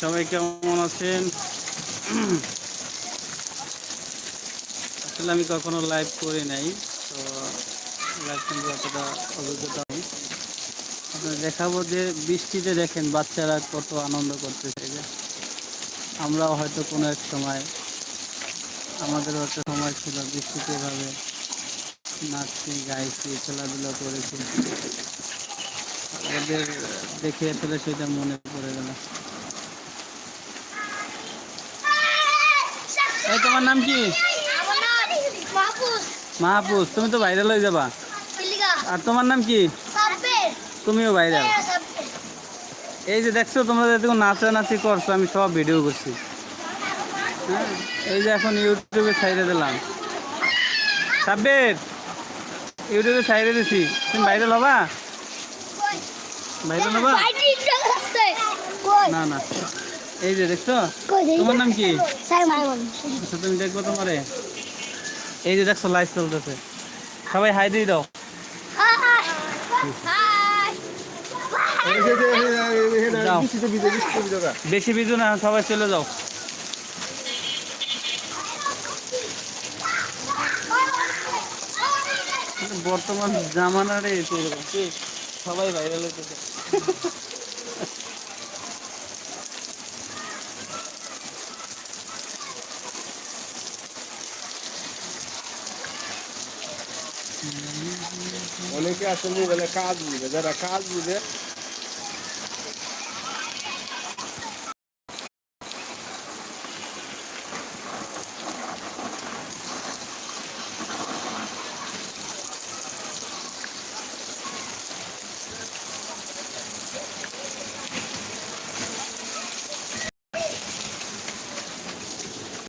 সবাই কেমন আছেন? আসলে আমি কখনো লাইভ করি নাই, তো লাইভ সম্পর্কে অতটা অভিজ্ঞতা আপনার দেখাবো যে বৃষ্টিতে দেখেন বাচ্চারা কত আনন্দ করতেছে যে আমরাও হয়তো কোনো এক সময়, আমাদের একটা সময় ছিল বৃষ্টিতে এভাবে নাচছি, গাইছি, খেলাধুলা করেছি। ওদের দেখে আসলে সেটা মনে পড়ে এই তোমার নাম কি? মাহফুজ তুমি তো ভাইরাল হয়ে যাবা। আর তোমার নাম কি? তুমিও ভাইরাল এই যে দেখছ তোমরা যেরকম নাচানাচি করছ আমি সব ভিডিও করছি। হ্যাঁ এই যে এখন ইউটিউবে ছাইড়ে দিলাম। সাব্বির ইউটিউবে ছাইড়ে দিছি। তুমি ভাইরাল হবা? ভাইরাল হবা? না না। এই যে দেখছ? তোমার নাম কি? আচ্ছা তুমি দেখব তোমারে। এই যে দেখছ লাইভ চলতেছে। সবাই হাই দিয়ে দাও। বেশি বিজু না সবাই চলে যাও। বর্তমান জামানারে সবাই ভাইরাল হতেছে অনেকে আসলে মোবাইলে কাজ বুঝে যারা কাজ বুঝে